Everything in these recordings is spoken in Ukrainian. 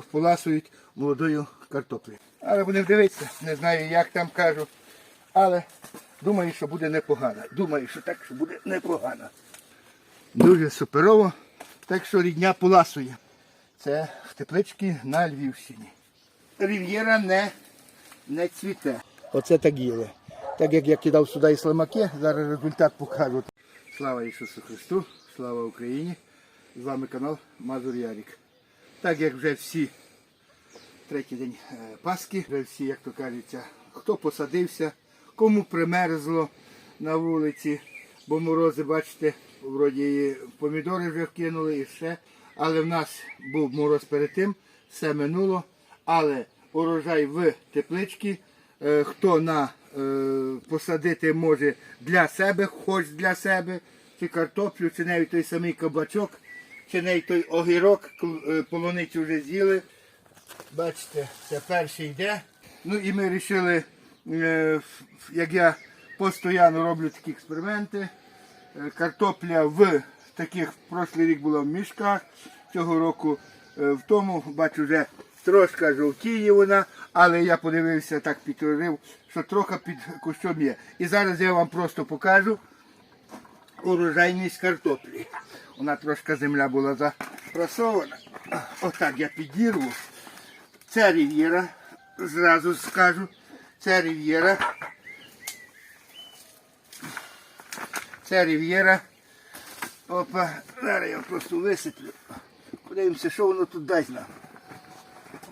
поласують молодою картоплею. Але будемо дивитися, не знаю, як там кажу. Але думаю, що буде непогано. Думаю, що так, що буде непогано. Дуже суперово. Так що рідня поласує. Це в тепличці на Львівщині. Рів'єра не, не цвіте. Оце так їли. Так як я кидав сюди і слимаки, зараз результат покажу. Слава Ісусу Христу, слава Україні. З вами канал Мазур Ярік. Так як вже всі третій день е, Пасхи, вже всі, як то кажеться, хто посадився, кому примерзло на вулиці, бо морози, бачите, вроді помідори вже вкинули і ще. Але в нас був мороз перед тим, все минуло. Але урожай в тепличці, е, хто на е, посадити може для себе, хоч для себе, чи картоплю, чи навіть той самий кабачок, чи навіть той огірок, е, полуницю вже з'їли. Бачите, це перший йде. Ну і ми вирішили, е, як я постійно роблю такі експерименти. е, Картопля в таких в прошлий рік була в мішках, цього року в тому, бачу, вже трошки жовтіє вона, але я подивився, так підтворив, що трохи під кущом є. І зараз я вам просто покажу урожайність картоплі. Вона трошки земля була запрасована. Отак я підірву. Це рів'єра, зразу скажу. Це рів'єра. Це рів'єра. Опа, зараз я просто висиплю. Подивимося, що воно тут дасть нам.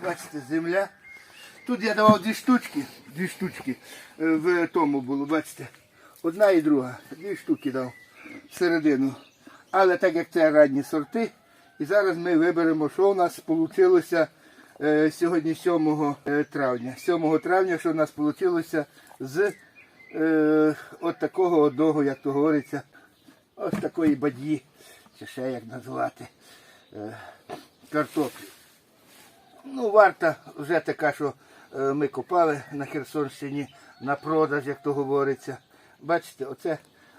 Бачите, земля. Тут я давав дві штучки, дві штучки е, в тому було, бачите. Одна і друга. Дві штуки дав всередину. Але так як це ранні сорти, і зараз ми виберемо, що у нас вийшло сьогодні 7 е, травня. 7 травня, що у нас вийшло з е, от такого одного, як то говориться, ось такої бадьї, чи ще як назвати, е, картоплі. Ну, варта вже така, що е, ми купали на Херсонщині на продаж, як то говориться. Бачите, оце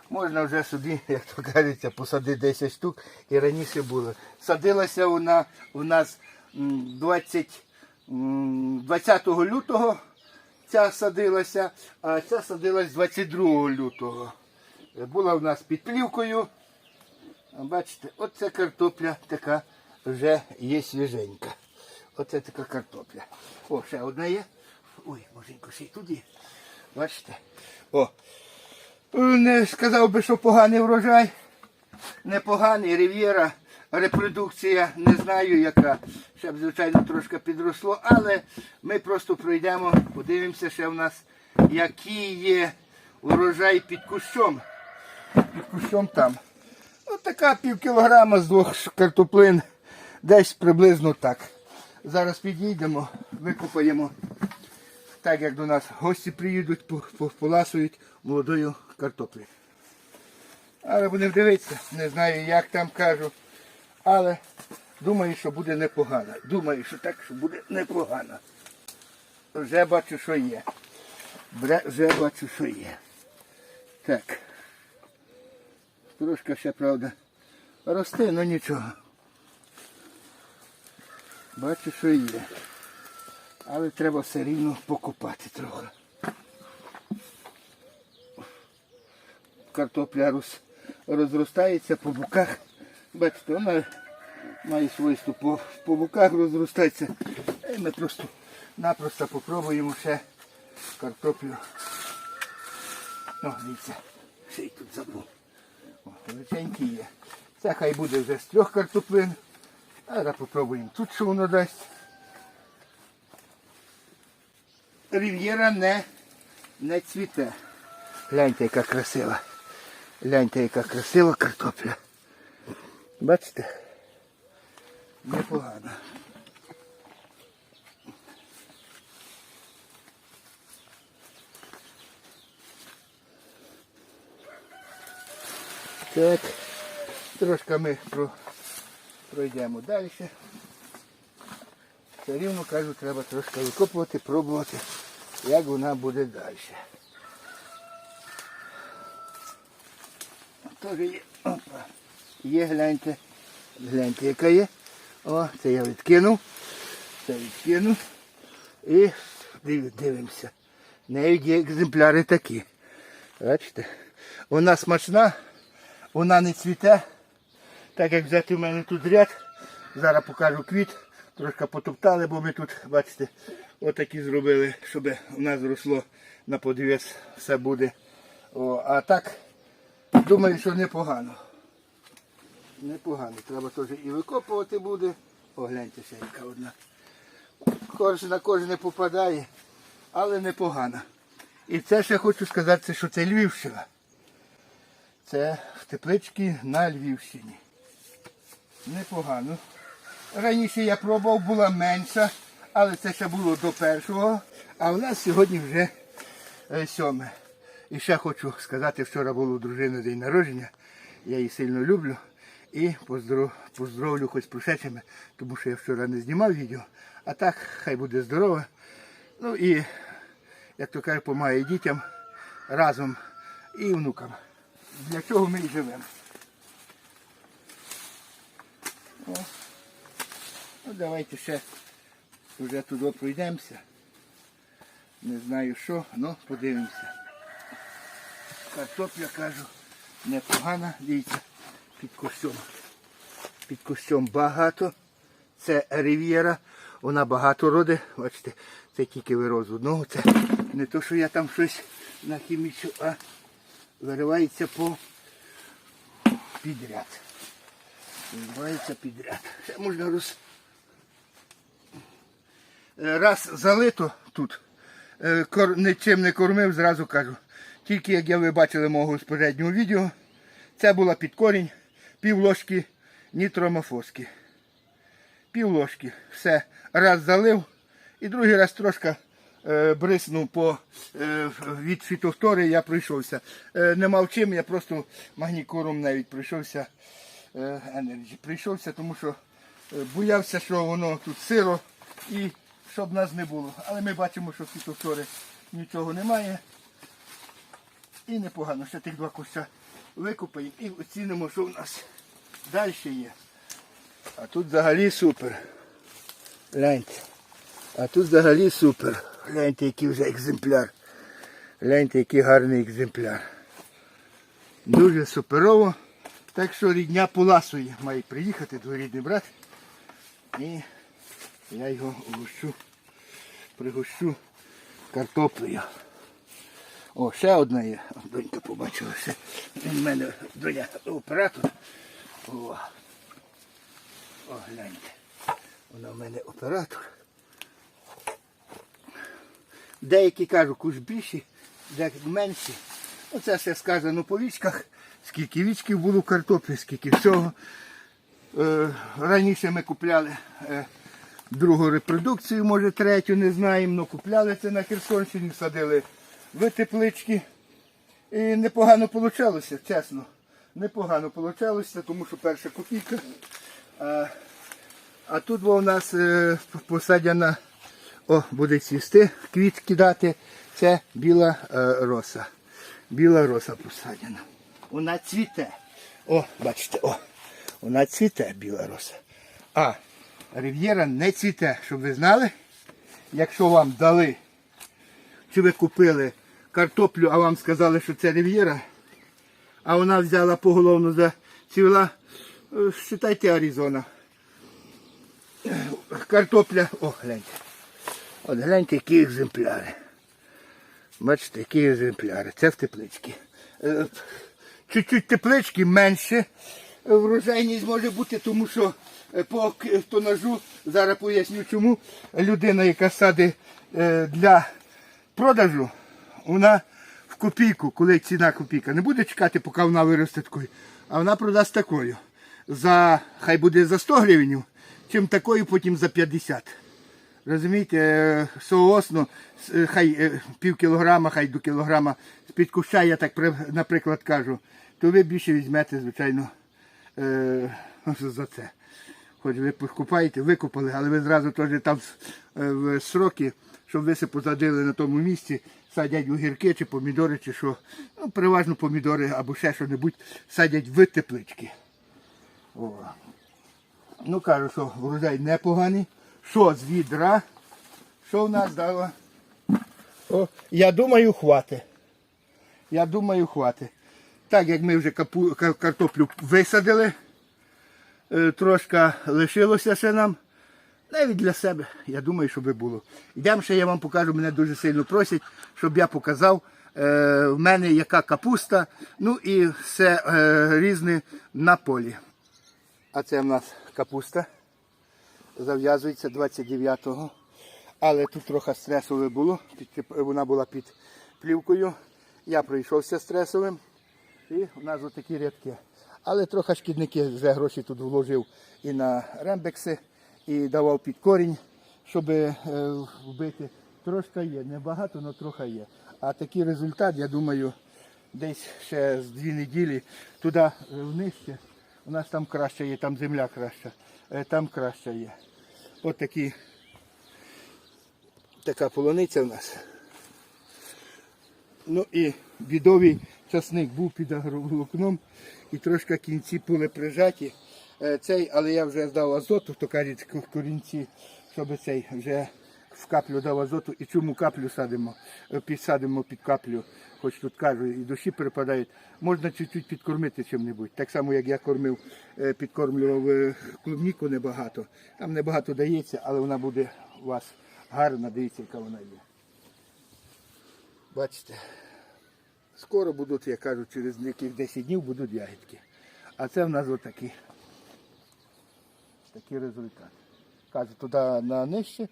можна вже собі, як то кажеться, посадити 10 штук і раніше було. Садилася вона у нас 20, 20 лютого ця садилася, а ця садилась 22 лютого. Була в нас під плівкою. Бачите, оце картопля така вже є свіженька. Оце така картопля. О, ще одна є. Ой, моженько, ще й тут є. Бачите? О. Не сказав би, що поганий врожай. Непоганий рів'єра, репродукція, не знаю яка. Ще б, звичайно, трошки підросло, але ми просто пройдемо, подивимося ще в нас, який є урожай під кущом. Під кущом там. Ось така пів кілограма з двох картоплин. Десь приблизно так. Зараз підійдемо, викопаємо. Так як до нас гості приїдуть, по- по- поласують молодою картоплею. Але будемо дивитися, не знаю, як там кажу. Але думаю, що буде непогано. Думаю, що так, що буде непогано. Вже бачу, що є. Вже бачу, що є. Так. Трошки ще, правда, росте, але нічого. Бачу, що є. Але треба все рівно покупати трохи. Картопля роз, розростається по боках. Бачите, вона має свойство по, по боках розростається. І ми просто напросто попробуємо ще картоплю. О, дивіться, ще й тут забув. Величенький є. Це хай буде вже з трьох картоплин. Зараз попробуємо тут, що воно дасть. Рів'єра не, не цвіте. Гляньте, яка красива. Гляньте, яка красива картопля. Бачите? Непогано. Так, трошки ми про, пройдемо далі. Все рівно кажу, треба трошки викопувати, пробувати, як вона буде далі. Теж є. Гляньте. Гляньте, яка є. О, це я відкинув. Це відкину. І дивимося. Навіть є екземпляри такі. Бачите? Вона смачна, вона не цвіте. Так як взяти в мене тут ряд, зараз покажу квіт, трошки потоптали, бо ми тут, бачите, отакі зробили, щоб у нас зросло на подивець все буде. О, а так, думаю, що непогано. Непогано. Треба теж і викопувати буде. Погляньте ще яка одна. Кожен на кожен не попадає, але непогано. І це ще хочу сказати, що це Львівщина. Це в тепличці на Львівщині. Непогано. Раніше я пробував, була менша, але це ще було до першого. А в нас сьогодні вже е, сьоме. І ще хочу сказати, вчора було у дружини день народження. Я її сильно люблю. І поздров... поздоровлю хоч з прошедшими, тому що я вчора не знімав відео. А так, хай буде здорова. Ну і, як то кажуть, помагає дітям разом і внукам. Для чого ми і живемо. Ну давайте ще вже туди пройдемося. Не знаю що, ну подивимося. Картопля кажу, непогана, дивіться, під кущом. Під кущом багато. Це рів'єра, вона багато роди. Бачите, це тільки вирос з одного. Це не то, що я там щось нахімічу, а виривається по підряд. Виривається підряд. Ще можна роз... Е, Раз залито тут, е, нічим не кормив, зразу кажу. Тільки як ви бачили мого попереднього відео, це була під корінь, пів ложки нітромофоски. Пів ложки. Все. Раз залив і другий раз трошки е, бриснув по, е, від фітофтори, я пройшовся. Е, не мав чим, я просто магнікором навіть пройшовся. Е. Прийшовся, тому що е, боявся, що воно тут сиро і щоб нас не було. Але ми бачимо, що фітофтори нічого немає. І непогано, ще тих два куща викопаємо і оцінимо, що в нас далі є. А тут взагалі супер. Гляньте. А тут взагалі супер. Гляньте, який вже екземпляр. Гляньте, який гарний екземпляр. Дуже суперово. Так що рідня поласує. Має приїхати дворідний брат. І я його угощу, пригощу картоплею. О, ще одна є. Донька побачила ще. Він мене доня оператор. О. О, гляньте. Вона в мене оператор. Деякі кажуть, куш більші, деякі менші. Оце все сказано по вічках. Скільки вічків було картоплі, скільки всього. Е, раніше ми купляли е, другу репродукцію, може третю, не знаємо, але купляли це на Херсонщині, садили в теплички. І непогано вийшло, чесно. Непогано вийшло, тому що перша копійка. А, а тут у нас е, посадяна, о, буде цвісти, квіт кидати. Це біла е, роса. Біла роса посадяна. Вона цвіте. О, бачите, о, вона цвіте, біла роса. А рив'єра не цвіте, щоб ви знали, якщо вам дали, чи ви купили картоплю, а вам сказали, що це рив'єра, а вона взяла поголовно зацвіла, е, вважайте Аризона. Картопля, о, гляньте. От гляньте, які екземпляри. Бачите, які екземпляри. Це в тепличці. Е, Чуть-чуть теплички менше. е, Врожайність може бути, тому що по тонажу, зараз поясню чому, людина, яка садить для продажу, вона в копійку, коли ціна копійка, не буде чекати, поки вона виросте такою, а вона продасть такою. За, хай буде за 100 гривень, чим такою потім за 50. Розумієте, е, соосно, е, хай е, пів кілограма, хай до кілограма з-під куща, я так наприклад кажу, то ви більше візьмете, звичайно, за це. Хоч ви покупаєте, викупали, але ви зразу теж там в сроки, щоб ви се посадили на тому місці, садять огірки чи помідори, чи що. Ну, переважно помідори або ще що-небудь садять в теплички. О. Ну кажу, що врожай непоганий. що з відра? Що в нас дало? О, я думаю, хватить. Я думаю, хватить. Так як ми вже капу, картоплю висадили, е, трошки лишилося ще нам. Навіть для себе, я думаю, що би було. Йдемо ще я вам покажу, мене дуже сильно просять, щоб я показав е, в мене яка капуста, ну і все е, різне на полі. А це в нас капуста. Зав'язується 29-го. Але тут трохи стресове було. Вона була під плівкою. Я пройшовся стресовим. І у нас отакі рядки. Але трохи шкідники вже гроші тут вложив і на рембекси, і давав під корінь, щоб е, вбити. Трошки є, небагато, але трохи є. А такий результат, я думаю, десь ще з дві неділі туди е, внище. У нас там краще є, там земля краща, е, там краще є. От такі, така полуниця в нас. Ну і бідовий часник був під агроволокном і трошки кінці були прижаті. Е, Цей, але я вже здав азоту, то кажуть корінці, щоб цей вже в каплю дав азоту і чому каплю садимо, Е, підсадимо під каплю, хоч тут кажу, і душі перепадають. Можна чуть-чуть підкормити чим-небудь. Так само, як я кормив, е, підкормлював клубніку небагато. Там небагато дається, але вона буде у вас гарна, дивіться, яка вона є. Бачите, скоро будуть, я кажу, через яких 10 днів будуть ягідки. А це в нас отакі. Такий результат. Кажу, туди на нижче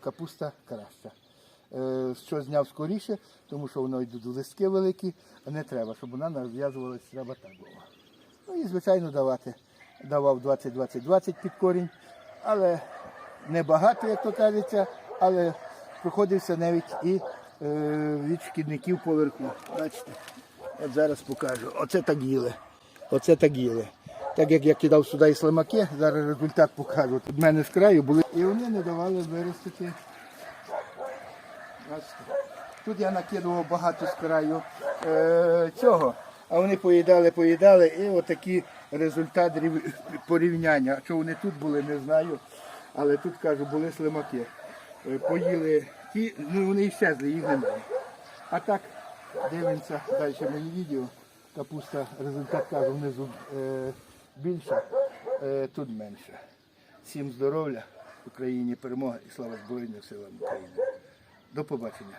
капуста краща. Е, що зняв скоріше, тому що воно йдуть листки великі, а не треба, щоб вона нав'язувалась, треба так було. Ну і звичайно давати. Давав 20-20-20 під корінь, але не багато, як то кажеться, але проходився навіть і е, від шкідників поверху. Бачите, от зараз покажу. Оце так їли. Оце так їли. Так як я кидав сюди слимаки, зараз результат покажу. Тут мене з краю були. І вони не давали виростити. Тут я накидував багато з краю е, цього, а вони поїдали, поїдали, і отакий результат рів- порівняння. Що вони тут були, не знаю. Але тут кажу, були слимаки. Е, Поїли ті, ну вони іщезли, їх немає. А так, дивимося далі мої відео. Капуста, результат кажу, внизу е, більша, е, тут менше. Всім здоров'я, Україні перемога і слава Збройним силам України. До побачення.